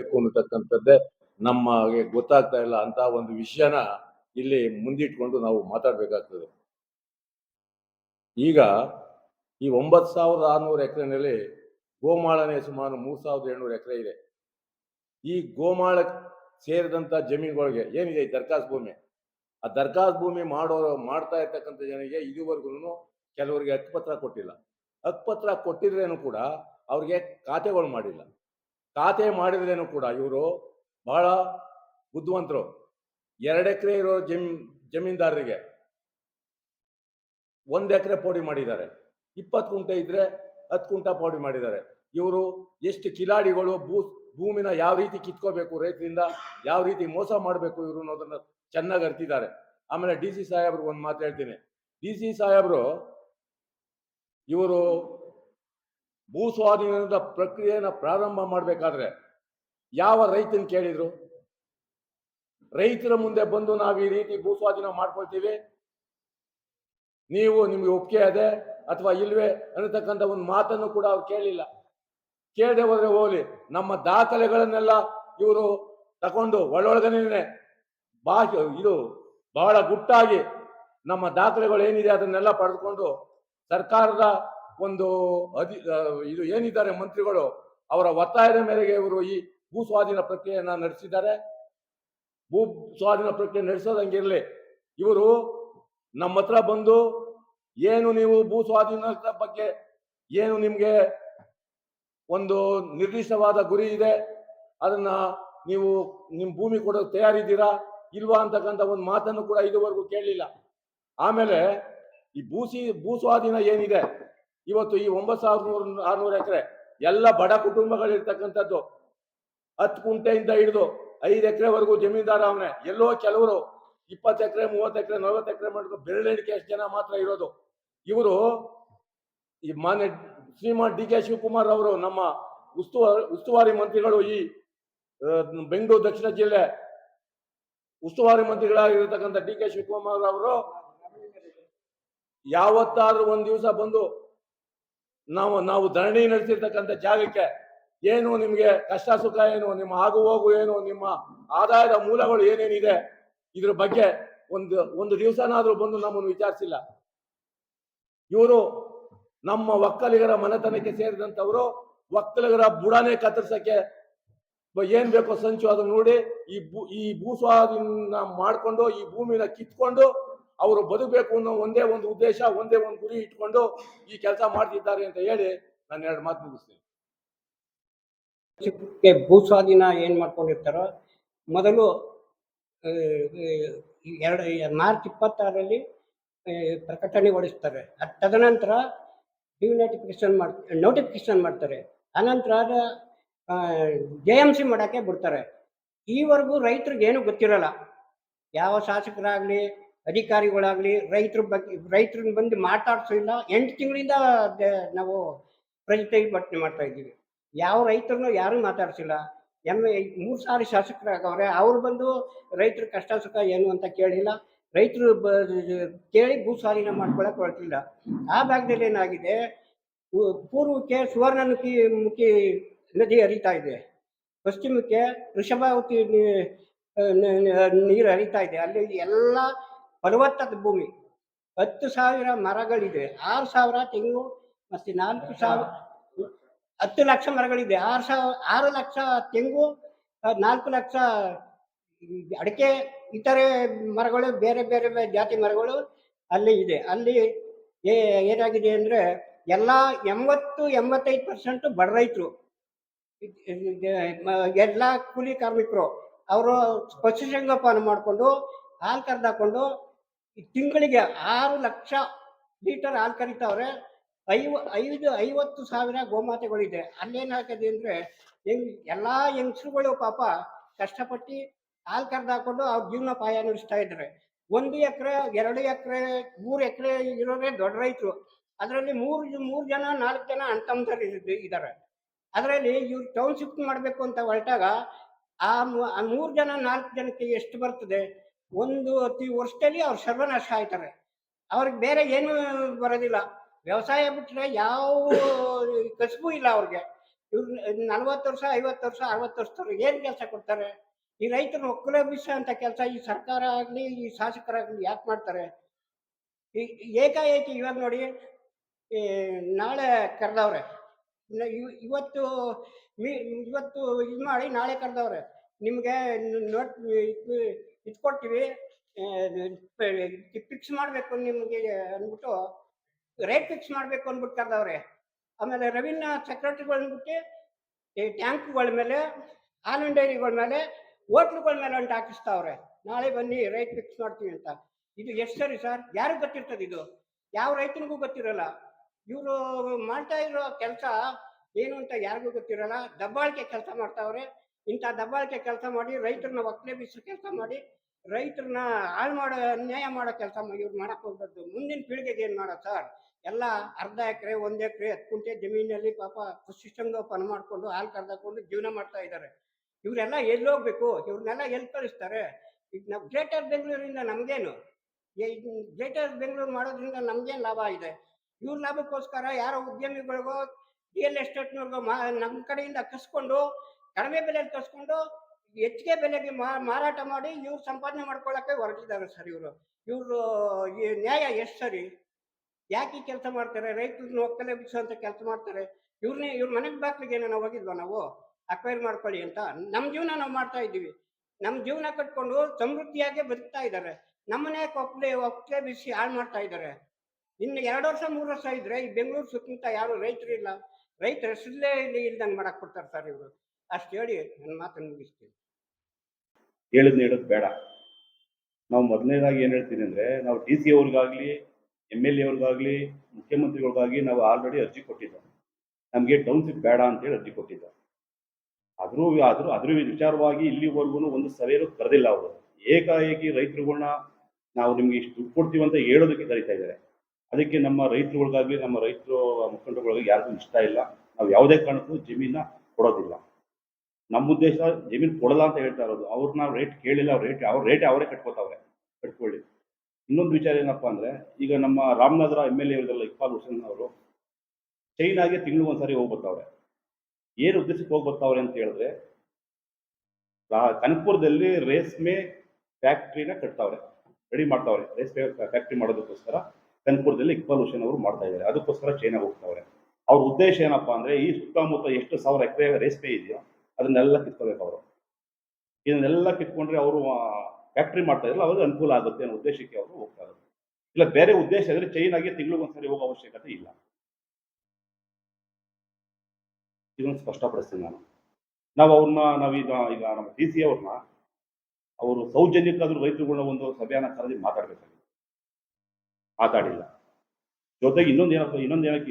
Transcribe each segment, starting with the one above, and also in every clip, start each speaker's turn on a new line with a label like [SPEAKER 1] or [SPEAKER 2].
[SPEAKER 1] ಬೆಳಿಬೇಕು ಅನ್ನತಕ್ಕಂಥದ್ದೇ ನಮಗೆ ಗೊತ್ತಾಗ್ತಾ ಇಲ್ಲ ಅಂತ ಒಂದು ವಿಷಯನ ಇಲ್ಲಿ ಮುಂದಿಟ್ಕೊಂಡು ನಾವು ಮಾತಾಡ್ಬೇಕಾಗ್ತದೆ. ಈಗ ಈ ಒಂಬತ್ತು ಸಾವಿರದ ಆರ್ನೂರು ಎಕರೆನಲ್ಲಿ ಗೋಮಾಳನೆ ಸುಮಾರು ಮೂರು ಸಾವಿರದ ಏಳ್ನೂರು ಎಕರೆ ಇದೆ. ಈ ಗೋಮಾಳ ಸೇರಿದಂತ ಜಮೀನುಗಳಿಗೆ ಏನಿದೆ ಈ ದರ್ಖಾಸ್ ಭೂಮಿ? ಆ ದರ್ಖಾಸ್ ಭೂಮಿ ಮಾಡೋ ಮಾಡ್ತಾ ಇರ್ತಕ್ಕಂಥ ಜನರಿಗೆ ಇದುವರೆಗೂ ಕೆಲವರಿಗೆ ಹಕ್ಕುಪತ್ರ ಕೊಟ್ಟಿಲ್ಲ. ಹಕ್ಕುಪತ್ರ ಕೊಟ್ಟಿದ್ರೇನು ಕೂಡ ಅವ್ರಿಗೆ ಖಾತೆಗಳು ಮಾಡಿಲ್ಲ. ಖಾತೆ ಮಾಡಿದ್ರೇನು ಕೂಡ ಇವರು ಬಹಳ ಬುದ್ಧಿವಂತರು. ಎರಡು ಎಕರೆ ಇರೋ ಜಮ್, ಜಮೀನ್ದಾರರಿಗೆ ಒಂದು ಎಕರೆ ಪೌಡಿ ಮಾಡಿದ್ದಾರೆ. ಇಪ್ಪತ್ತು ಕುಂಟೆ ಇದ್ರೆ ಹತ್ತು ಕುಂಟ ಪೌಡಿ ಮಾಡಿದ್ದಾರೆ. ಇವರು ಎಷ್ಟು ಕಿಲಾಡಿಗಳು ಭೂ, ಭೂಮಿನ ಯಾವ ರೀತಿ ಕಿತ್ಕೋಬೇಕು ರೈತರಿಂದ, ಯಾವ ರೀತಿ ಮೋಸ ಮಾಡಬೇಕು ಇವರು ಅನ್ನೋದನ್ನ ಚೆನ್ನಾಗಿ ಅರ್ತಿದ್ದಾರೆ. ಆಮೇಲೆ ಡಿ ಸಿ ಸಾಹೇಬ್ರಿಗೆ ಒಂದು ಮಾತು ಹೇಳ್ತೀನಿ. ಡಿ ಸಿ ಸಾಹೇಬ್ರು ಇವರು ಭೂ ಸ್ವಾಧೀನದ ಪ್ರಕ್ರಿಯೆನ ಪ್ರಾರಂಭ ಮಾಡಬೇಕಾದ್ರೆ ಯಾವ ರೈತನ ಕೇಳಿದ್ರು? ರೈತರ ಮುಂದೆ ಬಂದು ನಾವು ಈ ರೀತಿ ಭೂ ಸ್ವಾಧೀನ ಮಾಡ್ಕೊಳ್ತೀವಿ, ನೀವು ನಿಮ್ಗೆ ಒಪ್ಪಿಗೆ ಅದೆ ಅಥವಾ ಇಲ್ವೇ ಅನ್ನತಕ್ಕಂಥ ಒಂದು ಮಾತನ್ನು ಕೂಡ ಅವ್ರು ಕೇಳಿಲ್ಲ. ಕೇಳದೆ ಹೋದ್ರೆ ಹೋಗ್ಲಿ, ನಮ್ಮ ದಾಖಲೆಗಳನ್ನೆಲ್ಲ ಇವರು ತಕೊಂಡು ಒಳೊಳಗನೇ ಬಾ ಇದು ಬಹಳ ಗುಟ್ಟಾಗಿ ನಮ್ಮ ದಾಖಲೆಗಳು ಏನಿದೆ ಅದನ್ನೆಲ್ಲ ಪಡೆದುಕೊಂಡು ಸರ್ಕಾರದ ಒಂದು ಅಧಿ ಇದು ಏನಿದ್ದಾರೆ ಮಂತ್ರಿಗಳು, ಅವರ ಒತ್ತಾಯದ ಮೇರೆಗೆ ಇವರು ಈ ಭೂ ಸ್ವಾಧೀನ ಪ್ರಕ್ರಿಯೆಯನ್ನ ನಡೆಸಿದ್ದಾರೆ. ಭೂ ಸ್ವಾಧೀನ ಪ್ರಕ್ರಿಯೆ ನಡೆಸೋದಂಗಿರಲಿ, ಇವರು ನಮ್ಮ ಹತ್ರ ಬಂದು ಏನು ನೀವು ಭೂ ಸ್ವಾಧೀನದ ಬಗ್ಗೆ ಏನು ನಿಮಗೆ ಒಂದು ನಿರ್ದಿಷ್ಟವಾದ ಗುರಿ ಇದೆ, ಅದನ್ನ ನೀವು ನಿಮ್ಮ ಭೂಮಿ ಕೊಡೋದು ತಯಾರಿದ್ದೀರಾ, ಇಲ್ವಾ ಅಂತಕ್ಕಂಥ ಒಂದು ಮಾತನ್ನು ಕೂಡ ಇದುವರೆಗೂ ಕೇಳಲಿಲ್ಲ. ಆಮೇಲೆ ಈ ಭೂಸಿ ಭೂ ಸ್ವಾಧೀನ ಏನಿದೆ ಇವತ್ತು ಈ ಒಂಬತ್ತು ಸಾವಿರದ ನೂರ, ಆರ್ನೂರು ಎಕರೆ ಎಲ್ಲ ಬಡ ಕುಟುಂಬಗಳಿರ್ತಕ್ಕಂಥದ್ದು ಹತ್ತು ಕುಂಟೆಯಿಂದ ಹಿಡಿದು ಐದು ಎಕರೆವರೆಗೂ ಜಮೀನ್ದಾರ ಅವನೇ. ಎಲ್ಲೋ ಕೆಲವರು ಇಪ್ಪತ್ತು ಎಕರೆ, ಮೂವತ್ತು ಎಕರೆ, ನಲವತ್ತು ಎಕರೆ ಮಾಡಿದ್ರು ಬೆರಳೆಣಿಕೆ ಅಷ್ಟು ಜನ ಮಾತ್ರ ಇರೋದು. ಇವರು ಈ ಮಾನ್ಯ ಶ್ರೀಮಾನ್ ಡಿ ಕೆ ಶಿವಕುಮಾರ್ ಅವರು ನಮ್ಮ ಉಸ್ತುವಾರಿ ಉಸ್ತುವಾರಿ ಮಂತ್ರಿಗಳು ಈ ಬೆಂಗಳೂರು ದಕ್ಷಿಣ ಜಿಲ್ಲೆ ಉಸ್ತುವಾರಿ ಮಂತ್ರಿಗಳಾಗಿರ್ತಕ್ಕಂಥ ಡಿ ಕೆ ಶಿವಕುಮಾರ್ ಅವರು, ಯಾವತ್ತಾದ್ರೂ ಒಂದ್ ದಿವಸ ಬಂದು ನಾವು ನಾವು ಧರಣಿ ನಡೆಸಿರ್ತಕ್ಕಂಥ ಜಾಗಕ್ಕೆ ಏನು ನಿಮಗೆ ಕಷ್ಟ ಸುಖ ಏನು, ನಿಮ್ಮ ಆಗು ಹೋಗು ಏನು, ನಿಮ್ಮ ಆದಾಯದ ಮೂಲಗಳು ಏನೇನಿದೆ, ಇದ್ರ ಬಗ್ಗೆ ಒಂದು ಒಂದು ದಿವಸನಾದ್ರೂ ಬಂದು ನಮ್ಮನ್ನು ವಿಚಾರಿಸಿಲ್ಲ. ಇವರು ನಮ್ಮ ಒಕ್ಕಲಿಗರ ಮನೆತನಕ್ಕೆ ಸೇರಿದಂಥವರು, ಒಕ್ಕಲಿಗರ ಬುಡಾನೆ ಕತ್ತರಿಸಕ್ಕೆ ಏನ್ ಬೇಕೋ ಸಂಚು ಅದನ್ನ ನೋಡಿ, ಈ ಭೂ, ಈ ಭೂಸ್ವಾದಿನ ಮಾಡ್ಕೊಂಡು, ಈ ಭೂಮಿನ ಕಿತ್ಕೊಂಡು ಅವರು ಬದುಕಬೇಕು ಅನ್ನೋ ಒಂದೇ ಒಂದು ಉದ್ದೇಶ, ಒಂದೇ ಒಂದು ಗುರಿ ಇಟ್ಕೊಂಡು ಈ ಕೆಲಸ ಮಾಡ್ತಿದ್ದಾರೆ ಅಂತ ಹೇಳಿ ನಾನು ಎರಡು ಮಾತು ಮುಗಿಸ್ತೀನಿ.
[SPEAKER 2] ಚಿಕ್ಕಕ್ಕೆ ಭೂ ಸ್ವಾಧೀನ ಏನು ಮಾಡ್ಕೊಂಡಿರ್ತಾರೋ, ಮೊದಲು ಎರಡು ಮಾರ್ಚ್ ಇಪ್ಪತ್ತಾರರಲ್ಲಿ ಪ್ರಕಟಣೆ ಹೊಡಿಸ್ತಾರೆ ತದನಂತರ ಡಿನೋಟಿಫಿಕೇಶನ್ ಮಾಡ್ ನೋಟಿಫಿಕೇಶನ್ ಮಾಡ್ತಾರೆ. ಅನಂತರ ಜೆ ಎಂ ಸಿ ಮಾಡೋಕ್ಕೆ ಬಿಡ್ತಾರೆ. ಈವರೆಗೂ ರೈತರಿಗೆ ಏನು ಗೊತ್ತಿರಲ್ಲ. ಯಾವ ಶಾಸಕರಾಗಲಿ ಅಧಿಕಾರಿಗಳಾಗಲಿ, ರೈತರ ಬಗ್ಗೆ ರೈತರನ್ನ ಬಂದು ಮಾತಾಡ್ಸಿಲ್ಲ ಎಂಟು ತಿಂಗಳಿಂದ ನಾವು ಪ್ರತಿಭಟನೆ ಮಾಡ್ತಾ ಇದ್ದೀವಿ. ಯಾವ ರೈತರನ್ನು ಯಾರು ಮಾತಾಡ್ಸಿಲ್ಲ. ಎಂ ಮೂರು ಸಾರಿ ಶಾಸಕರಾಗವ್ರೆ, ಅವ್ರು ಬಂದು ರೈತರ ಕಷ್ಟ ಸುಖ ಏನು ಅಂತ ಕೇಳಿಲ್ಲ. ರೈತರು ಬ, ಕೇಳಿ ಭೂ ಸ್ವಾಧೀನ ಮಾಡ್ಕೊಳಕ್ ಹೊರಟಿಲ್ಲ. ಆ ಭಾಗದಲ್ಲಿ ಏನಾಗಿದೆ ಪೂರ್ವಕ್ಕೆ ಸುವರ್ಣಮುಖಿ, ಮುಖಿ ನದಿ ಹರಿತಾ ಇದೆ. ಪಶ್ಚಿಮಕ್ಕೆ ವೃಷಭಾವತಿ ನೀರು ಹರಿತಾ ಇದೆ. ಅಲ್ಲಿ ಎಲ್ಲ ಫಲವತ್ತಾದ ಭೂಮಿ. ಹತ್ತು ಸಾವಿರ ಮರಗಳಿದೆ. ಆರು ಸಾವಿರ ತೆಂಗು ಮತ್ತೆ ನಾಲ್ಕು ಸಾವಿರ ಹತ್ತು ಲಕ್ಷ ಮರಗಳಿದೆ. ಆರು ಸಾವಿರ, ಆರು ಲಕ್ಷ ತೆಂಗು, ನಾಲ್ಕು ಲಕ್ಷ ಅಡಿಕೆ, ಇತರೆ ಮರಗಳು, ಬೇರೆ ಬೇರೆ ಜಾತಿ ಮರಗಳು ಅಲ್ಲಿ ಇದೆ. ಅಲ್ಲಿ ಏನಾಗಿದೆ ಅಂದ್ರೆ ಎಲ್ಲ ಎಂಬತ್ತು, ಎಂಬತ್ತೈದು ಪರ್ಸೆಂಟ್ ಬಡ ರೈತರು. ಎಲ್ಲ ಕೂಲಿ ಕಾರ್ಮಿಕರು. ಅವರು ಪಶುಸಂಗೋಪನೆ ಮಾಡಿಕೊಂಡು ಹಾಲು ಕರೆದಾಕೊಂಡು ತಿಂಗಳಿಗೆ ಆರು ಲಕ್ಷ ಲೀಟರ್ ಹಾಲು ಕರಿತಾವ್ರೆ. ಐವ, ಐದು, ಐವತ್ತು ಸಾವಿರ ಗೋಮಾತೆಗಳಿದೆ. ಅಲ್ಲೇನಾಗಿದೆ ಅಂದ್ರೆ ಹೆಂಗ್, ಎಲ್ಲ ಹೆಂಗಸರುಗಳು ಪಾಪ ಕಷ್ಟಪಟ್ಟು ಹಾಲು ಕರೆದಾಕೊಂಡು ಅವ್ರ ಜೀವನೋಪಾಯ ನಡೆಸ್ತಾ ಇದ್ದಾರೆ. ಒಂದು ಎಕರೆ, ಎರಡು ಎಕರೆ, ಮೂರು ಎಕರೆ ಇರೋರೇ ದೊಡ್ಡ ರೈತರು. ಅದರಲ್ಲಿ ಮೂರು ಮೂರು ಜನ, ನಾಲ್ಕು ಜನ ಅಣ್ತಮ್ಮಂದಿರು ಇದ್ದಾರೆ ಅದರಲ್ಲಿ ಇವ್ರು ಟೌನ್ಶಿಪ್ ಮಾಡಬೇಕು ಅಂತ ಹೊರಟಾಗ ಆ ಮೂರು ಜನ, ನಾಲ್ಕು ಜನಕ್ಕೆ ಎಷ್ಟು ಬರ್ತದೆ? ಒಂದು ಅತಿ ವರ್ಷದಲ್ಲಿ ಅವ್ರು ಸರ್ವನಾಶ ಆಯ್ತಾರೆ. ಅವ್ರಿಗೆ ಬೇರೆ ಏನು ಬರೋದಿಲ್ಲ. ವ್ಯವಸಾಯ ಬಿಟ್ಟರೆ ಯಾವ ಕಸಬು ಇಲ್ಲ ಅವ್ರಿಗೆ. ಇವ್ರು ನಲ್ವತ್ತು ವರ್ಷ, ಐವತ್ತು ವರ್ಷ, ಅರವತ್ತು ವರ್ಷದವ್ರು ಏನು ಕೆಲಸ ಕೊಡ್ತಾರೆ? ಈ ರೈತರು ಒಕ್ಕಲಭಿಸ ಅಂತ ಕೆಲಸ ಈ ಸರ್ಕಾರ ಆಗಲಿ, ಈ ಶಾಸಕರಾಗಲಿ ಯಾಕೆ ಮಾಡ್ತಾರೆ? ಈ ಏಕಾಏಕಿ ಇವಾಗ ನೋಡಿ ನಾಳೆ ಕರೆದವ್ರೆ. ಇವತ್ತು ಇವತ್ತು ಇದು ಮಾಡಿ ನಾಳೆ ಕರೆದವ್ರೆ. ನಿಮಗೆ ನೋಟ್ ಇದು ಕೊಡ್ತೀವಿ ಫಿಕ್ಸ್ ಮಾಡಬೇಕು ನಿಮಗೆ, ಅಂದ್ಬಿಟ್ಟು ರೇಟ್ ಫಿಕ್ಸ್ ಮಾಡಬೇಕು ಅಂದ್ಬಿಟ್ಟು ಕರೆದವ್ರೆ. ಆಮೇಲೆ ರವೀನ ಸೆಕ್ರೆಟರಿಗಳು ಅಂದ್ಬಿಟ್ಟು ಈ ಟ್ಯಾಂಕ್ಗಳ ಮೇಲೆ ಹಾಲಿನ ಡೈರಿಗಳ ಮೇಲೆ, ಹೋಟ್ಲುಗಳ ಮೇಲೆ ಅಂತ ಹಾಕಿಸ್ತಾವ್ರೆ. ನಾಳೆ ಬನ್ನಿ ರೇಟ್ ಫಿಕ್ಸ್ ಮಾಡ್ತೀವಿ ಅಂತ. ಇದು ಎಷ್ಟು ಸರಿ ಸರ್? ಯಾರಿಗೂ ಗೊತ್ತಿರ್ತದೆ ಇದು? ಯಾವ ರೈತನಿಗೂ ಗೊತ್ತಿರಲ್ಲ. ಇವರು ಮಾಡ್ತಾ ಇರೋ ಕೆಲಸ ಏನು ಅಂತ ಯಾರಿಗೂ ಗೊತ್ತಿರಲ್ಲ. ದಬ್ಬಾಳಿಕೆ ಕೆಲಸ ಮಾಡ್ತಾವ್ರೆ. ಇಂಥ ದಬ್ಬಾಳಿಕೆ ಕೆಲಸ ಮಾಡಿ ರೈತರನ್ನ ಒಕ್ಕಲೆ ಬೀಸೋ ಕೆಲಸ ಮಾಡಿ ರೈತರನ್ನ ಹಾಳು ಮಾಡೋ ಅನ್ಯಾಯ ಮಾಡೋ ಕೆಲಸ ಇವ್ರು ಮಾಡಕ್ ಹೋಗ್ಬಾರ್ದು. ಮುಂದಿನ ಪೀಳಿಗೆಗೆ ಏನು ಮಾಡೋ ಸರ್? ಎಲ್ಲ ಅರ್ಧ ಎಕರೆ, ಒಂದು ಎಕರೆ ಹತ್ತು ಕುಂಟೆ ಜಮೀನಲ್ಲಿ ಪಾಪ ಕೃಷಿ ಸಂಗೋಪನೆ ಮಾಡ್ಕೊಂಡು ಹಾಲು ಕರೆದಾಕೊಂಡು ಜೀವನ ಮಾಡ್ತಾ ಇದ್ದಾರೆ ಇವರೆಲ್ಲ ಎಲ್ಲಿ ಹೋಗ್ಬೇಕು? ಇವ್ರನ್ನೆಲ್ಲ ಎಲ್ಲಿ ಕಳಿಸ್ತಾರೆ? ಈಗ ನಾವು ಗ್ರೇಟರ್ ಬೆಂಗಳೂರಿಂದ ನಮ್ಗೇನು? ಗ್ರೇಟರ್ ಬೆಂಗಳೂರು ಮಾಡೋದ್ರಿಂದ ನಮ್ಗೇನು ಲಾಭ ಇದೆ? ಇವ್ರ ಲಾಭಕ್ಕೋಸ್ಕರ ಯಾರೋ ಉದ್ಯಮಿಗಳಿಗೋ ರಿಯಲ್ ಎಸ್ಟೇಟ್ನವ್ರಿಗೋ ಮಾ ನಮ್ಮ ಕಡೆಯಿಂದ ಕಸ್ಕೊಂಡು, ಕಡಿಮೆ ಬೆಲೆಯಲ್ಲಿ ಕಸ್ಕೊಂಡು, ಹೆಚ್ಚಿಗೆ ಬೆಲೆಗೆ ಮಾರಾಟ ಮಾಡಿ ಇವ್ರು ಸಂಪಾದನೆ ಮಾಡ್ಕೊಳ್ಳೋಕೆ ಹೊರಟಿದ್ದಾರೆ ಸರ್ ಇವರು. ಇವರು, ಈ ನ್ಯಾಯ ಎಷ್ಟು ಸರಿ ಯಾಕೆ ಈ ಕೆಲಸ ಮಾಡ್ತಾರೆ? ರೈತರನ್ನ ಒಕ್ಕಲೆ ಬಿಡಿಸುವಂತ ಕೆಲಸ ಮಾಡ್ತಾರೆ. ಇವ್ರನ್ನೇ ಇವ್ರ ಮನೆಗೆ ಬಾಕ್ಲಿಗೆ ನಾವು ಹೋಗಿದ್ವಾ ನಾವು? ಅಕ್ವೈರ್ ಮಾಡ್ಕೊಳ್ಳಿ ಅಂತ. ನಮ್ಮ ಜೀವನ ನಾವು ಮಾಡ್ತಾ ಇದ್ದೀವಿ. ನಮ್ಮ ಜೀವನ ಕಟ್ಕೊಂಡು ಸಮೃದ್ಧಿಯಾಗಿ ಬದುಕ್ತಾ ಇದ್ದಾರೆ. ನಮ್ಮನೆ ಒಕ್ಕಲೆ ಒಕ್ಕಲೆ ಬಿಸಿ ಹಾಳು ಮಾಡ್ತಾ ಇದ್ದಾರೆ. ಇನ್ನು ಎರಡು ವರ್ಷ, ಮೂರು ವರ್ಷ ಇದ್ರೆ ಈ ಬೆಂಗಳೂರು ಸುತ್ತಮುತ್ತ ಯಾರು ರೈತರು ಇಲ್ಲ. ರೈತರ ಸುಳ್ಳೇ ಇಲ್ಲಿ ಇಲ್ದಂಗೆ ಮಾಡಕ್ ಕೊಡ್ತಾರೆ ಸರ್ ಇವರು. ಅಷ್ಟು ಹೇಳಿ ನನ್ನ ಮಾತನ್ನು ಮುಗಿಸ್ತೀನಿ.
[SPEAKER 3] ಹೇಳೋದು ಬೇಡ. ನಾವು ಮೊದಲನೇದಾಗಿ ಏನು ಹೇಳ್ತೀನಿ ಅಂದರೆ, ನಾವು ಡಿ ಸಿ ಅವ್ರಿಗಾಗಲಿ, ಎಂ ಎಲ್ ಎ ಅವ್ರಿಗಾಗಲಿ, ಮುಖ್ಯಮಂತ್ರಿಗಳಿಗಾಗಿ ನಾವು ಆಲ್ರೆಡಿ ಅರ್ಜಿ ಕೊಟ್ಟಿದ್ದೋ ನಮಗೆ ಟೌನ್ಶಿಪ್ ಬೇಡ ಅಂತೇಳಿ ಅರ್ಜಿ ಕೊಟ್ಟಿದ್ದ. ಆದರೂ ಆದರೂ ಅದ್ರ ವಿಚಾರವಾಗಿ ಇಲ್ಲಿವರೆಗೂ ಒಂದು ಸಭೆಯೂ ಕರೆದಿಲ್ಲ ಅವರು. ಏಕಾಏಕಿ ರೈತರುಗಳನ್ನ ನಾವು ನಿಮಗೆ ಇಷ್ಟು ದುಡ್ಡು ಕೊಡ್ತೀವಿ ಅಂತ ಹೇಳೋದಕ್ಕೆ ಕರೀತಾ ಇದ್ದಾರೆ. ಅದಕ್ಕೆ ನಮ್ಮ ರೈತರುಗಳಿಗಾಗಲಿ, ನಮ್ಮ ರೈತರು ಮುಖಂಡರುಗಳಿಗಾಗಿ ಯಾರಿಗೂ ಇಷ್ಟ ಇಲ್ಲ. ನಾವು ಯಾವುದೇ ಕಾರಣಕ್ಕೂ ಜಮೀನ ಕೊಡೋದಿಲ್ಲ. ನಮ್ಮ ಉದ್ದೇಶ ಜಮೀನು ಕೊಡಲ್ಲ ಅಂತ ಹೇಳ್ತಾ ಇರೋದು. ಅವ್ರು ನಾವು ರೇಟ್ ಕೇಳಿಲ್ಲ ಅವ್ರ ರೇಟ್ ಅವ್ರ ರೇಟ್ ಅವರೇ ಕಟ್ಕೋತಾವ್ರೆ. ಕಟ್ಕೊಳ್ಳಿ. ಇನ್ನೊಂದು ವಿಚಾರ ಏನಪ್ಪ ಅಂದರೆ, ಈಗ ನಮ್ಮ ರಾಮನಗರ ಎಂ ಎಲ್ ಎ ಇರೋದಲ್ಲ ಇಕ್ಬಾಲ್ ಹುಸೇನ್ ಅವರು ಚೈನಾಗೆ ತಿಂಗಳು ಒಂದ್ಸರಿ ಹೋಗ್ಬರ್ತಾವ್ರೆ ಏನು ಉದ್ದೇಶಕ್ಕೆ ಹೋಗ್ಬರ್ತಾವ್ರೆ ಅಂತ ಹೇಳಿದ್ರೆ ಕನ್ಪುರದಲ್ಲಿ ರೇಷ್ಮೆ ಫ್ಯಾಕ್ಟ್ರಿನ ಕಟ್ತಾವ್ರೆ. ರೆಡಿ ಮಾಡ್ತಾವ್ರೆ. ರೇಷ್ಮೆ ಫ್ಯಾಕ್ಟ್ರಿ ಮಾಡೋದಕ್ಕೋಸ್ಕರ. ಕನಕಪುರದಲ್ಲಿ ಇಕ್ಬಾಲ್ ಹುಸೇನ್ ಅವರು ಮಾಡ್ತಾ ಇದ್ದಾರೆ. ಅದಕ್ಕೋಸ್ಕರ ಚೈನಾಗೆ ಹೋಗ್ತಾವ್ರೆ. ಅವ್ರ ಉದ್ದೇಶ ಏನಪ್ಪಾ ಅಂದ್ರೆ ಈ ಸುತ್ತಮುತ್ತ ಎಷ್ಟು ಸಾವಿರ ಎಕರೆ ಪೇ ಇದೆಯೋ ಅದನ್ನೆಲ್ಲ ಕಿತ್ಕೋಬೇಕು ಅವರು ಇದನ್ನೆಲ್ಲ ಕಿತ್ಕೊಂಡ್ರೆ ಅವರು ಫ್ಯಾಕ್ಟ್ರಿ ಮಾಡ್ತಾ ಇರಲ್ಲ ಅವ್ರಿಗೆ ಅನುಕೂಲ ಆಗುತ್ತೆ ಅನ್ನೋ ಉದ್ದೇಶಕ್ಕೆ ಅವರು ಹೋಗ್ತಾ ಇರೋದು. ಇಲ್ಲ, ಬೇರೆ ಉದ್ದೇಶ ಇದ್ರೆ ಚೈನಾಗೆ ತಿಂಗಳಿಗೊಂದ್ಸರಿ ಹೋಗೋ ಅವಶ್ಯಕತೆ ಇಲ್ಲ. ಇದನ್ನು ಸ್ಪಷ್ಟಪಡಿಸ್ತೀನಿ ನಾನು. ನಾವು ಅವ್ರನ್ನ ನಾವೀಗ ಈಗ ನಮ್ಮ ಡಿ ಸಿ ಅವ್ರನ್ನ ಅವರು ಸೌಜನ್ಯಕ್ಕಾದ್ರೂ ರೈತರುಗಳನ್ನ ಒಂದು ಸಭೆಯನ್ನ ಕರೆದಿ ಮಾತಾಡ್ಬೇಕಾಗಿದೆ ಮಾತಾಡಿಲ್ಲ ಜೊತೆಗೆ ಇನ್ನೊಂದು ಏನಪ್ಪ, ಇನ್ನೊಂದು ಏನಕ್ಕೆ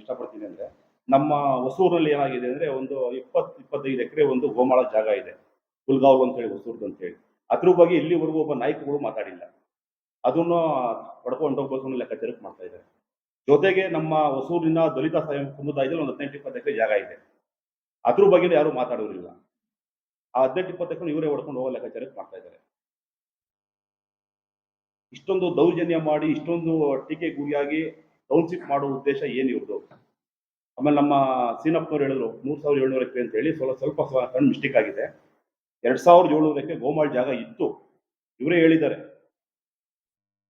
[SPEAKER 3] ಇಷ್ಟಪಡ್ತೀನಿ ಅಂದರೆ, ನಮ್ಮ ಹೊಸೂರಲ್ಲಿ ಏನಾಗಿದೆ ಅಂದರೆ ಒಂದು ಇಪ್ಪತ್ತು ಇಪ್ಪತ್ತೈದು ಎಕರೆ ಒಂದು ಗೋಮಾಳ ಜಾಗ ಇದೆ. ಹುಲ್ಗಾವ್ ಅಂತ ಹೇಳಿ ಹೊಸೂರ್ದು ಅಂತ ಹೇಳಿ. ಅದ್ರ ಬಗ್ಗೆ ಇಲ್ಲಿವರೆಗೂ ಒಬ್ಬ ನಾಯಕಗಳು ಮಾತಾಡಿಲ್ಲ. ಅದನ್ನು ಪಡ್ಕೊಂಡು ಹೋಗ್ಬೇಕು ಲೆಕ್ಕಾಚಾರಕ್ಕೆ ಮಾಡ್ತಾ ಇದ್ದಾರೆ. ಜೊತೆಗೆ ನಮ್ಮ ಹೊಸೂರಿನ ದಲಿತ ಸಮುದಾಯದಲ್ಲಿ ಒಂದು ಹದಿನೆಂಟು, ಇಪ್ಪತ್ತು ಎಕರೆ ಜಾಗ ಇದೆ. ಅದ್ರ ಬಗ್ಗೆ ಯಾರೂ ಮಾತಾಡೋರಿಲ್ಲ. ಆ ಹದಿನೆಂಟು, ಇಪ್ಪತ್ತು ಎಕರೆ ಇವರೇ ಹೊಡ್ಕೊಂಡು ಹೋಗೋ ಲೆಕ್ಕಾಚಾರಕ್ಕೆ ಮಾಡ್ತಾ ಇದ್ದಾರೆ. ಇಷ್ಟೊಂದು ದೌರ್ಜನ್ಯ ಮಾಡಿ ಇಷ್ಟೊಂದು ಟೀಕೆ ಗುರಿಯಾಗಿ ಟೌನ್ಶಿಪ್ ಮಾಡೋ ಉದ್ದೇಶ ಏನು ಇವ್ರದ್ದು ಆಮೇಲೆ ನಮ್ಮ ಸೀನಪ್ಪನವ್ರು ಹೇಳಿದ್ರು, ಮೂರ್ ಸಾವಿರದ ಏಳ್ನೂರ ಎಕರೆ ಅಂತ ಹೇಳಿ ಸ್ವಲ್ಪ ಸ್ವಲ್ಪ ಸ್ವ- ಸಣ್ಣ ಮಿಸ್ಟೇಕ್ ಆಗಿದೆ. ಎರಡ್ ಸಾವಿರದ ಏಳ್ನೂರ ಎಕರೆ ಗೋಮಾಳ ಜಾಗ ಇತ್ತು. ಇವರೇ ಹೇಳಿದ್ದಾರೆ.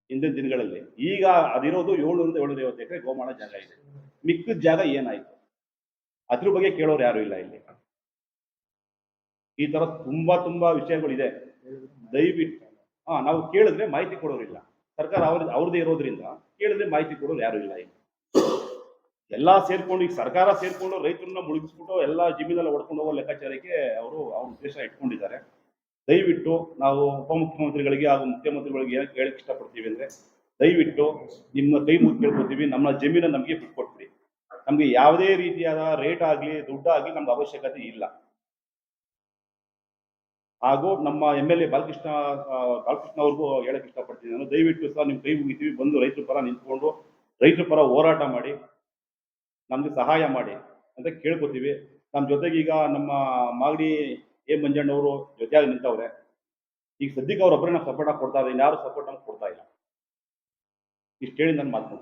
[SPEAKER 3] ಹಿಂದಿನ ದಿನಗಳಲ್ಲಿ. ಈಗ ಅದಿರೋದು ಏಳ್ನೂರಿಂದ ಏಳ್ನೂರ ಐವತ್ತು ಎಕರೆ ಗೋಮಾಳ ಜಾಗ ಇದೆ. ಮಿಕ್ಕಿದ ಜಾಗ ಏನಾಯ್ತು? ಅದ್ರ ಬಗ್ಗೆ ಕೇಳೋರು ಯಾರು ಇಲ್ಲ ಇಲ್ಲಿ. ಈ ತರ ತುಂಬಾ ತುಂಬಾ ವಿಷಯಗಳಿದೆ. ದಯವಿಟ್ಟು ಹಾ, ನಾವು ಕೇಳಿದ್ರೆ ಮಾಹಿತಿ ಕೊಡೋರಿಲ್ಲ. ಸರ್ಕಾರ ಅವ್ರ, ಅವ್ರದ್ದೇ ಇರೋದ್ರಿಂದ ಕೇಳಿದ್ರೆ ಮಾಹಿತಿ ಕೊಡೋರು ಯಾರು ಇಲ್ಲ ಈಗ. ಎಲ್ಲಾ ಸೇರ್ಕೊಂಡು, ಈಗ ಸರ್ಕಾರ ಸೇರ್ಕೊಂಡು ರೈತರನ್ನ ಮುಳುಗಿಸ್ಬಿಟ್ಟು ಎಲ್ಲಾ ಜಮೀನೆಲ್ಲ ಹೊಡ್ಕೊಂಡು ಹೋಗೋ ಲೆಕ್ಕಾಚಾರಕ್ಕೆ ಅವರು ಅವ್ರ ಉದ್ದೇಶ ಇಟ್ಕೊಂಡಿದ್ದಾರೆ. ದಯವಿಟ್ಟು ನಾವು ಉಪಮುಖ್ಯಮಂತ್ರಿಗಳಿಗೆ ಹಾಗೂ ಮುಖ್ಯಮಂತ್ರಿಗಳಿಗೆ ಏನಕ್ಕೆ ಹೇಳಕ್ ಇಷ್ಟಪಡ್ತೀವಿ ಅಂದ್ರೆ, ದಯವಿಟ್ಟು ನಿಮ್ಮ ಕೈ ಮುಗಿ ಕೇಳ್ಕೊತೀವಿ. ನಮ್ಮ ಜಮೀನ ನಮಗೆ ಬಿಟ್ಕೊಟ್ಬಿಡಿ. ನಮ್ಗೆ ಯಾವುದೇ ರೀತಿಯಾದ ರೇಟ್ ಆಗ್ಲಿ, ದುಡ್ಡಾಗ್ಲಿ ನಮ್ಗೆ ಅವಶ್ಯಕತೆ ಇಲ್ಲ. ಹಾಗೂ ನಮ್ಮ M L A Balakrishna Balakrishna ಅವ್ರಿಗೂ ಹೇಳಕ್ ಇಷ್ಟಪಡ್ತೀನಿ ನಾನು. ದಯವಿಟ್ಟು ಸಹ ನಿಮ್ ಕೈ ಮುಗಿತೀವಿ, ಬಂದು ರೈತರ ಪರ ನಿಂತ್ಕೊಂಡು, ರೈತರ ಪರ ಹೋರಾಟ ಮಾಡಿ, ನಮ್ಗೆ ಸಹಾಯ ಮಾಡಿ ಅಂತ ಕೇಳ್ಕೊತೀವಿ. ನಮ್ಮ ಜೊತೆಗೆ ಈಗ ನಮ್ಮ ಮಾಗಡಿ ಎ ಮಂಜಣ್ಣವರು ಜೊತೆಯಾಗಿ ನಿಂತವ್ರೆ. ಈಗ ಸದ್ಯಕ್ಕೆ ಅವ್ರ ಒಬ್ಬರೇ ನಾವು ಸಪೋರ್ಟ್ ಕೊಡ್ತಾ ಇದ್ದಾರೆ ಯಾರು ಸಪೋರ್ಟ್ ನಮ್ಗೆ ಕೊಡ್ತಾ ಇಲ್ಲ. ಇಷ್ಟು ಹೇಳಿ ನಾನು ಮಾತು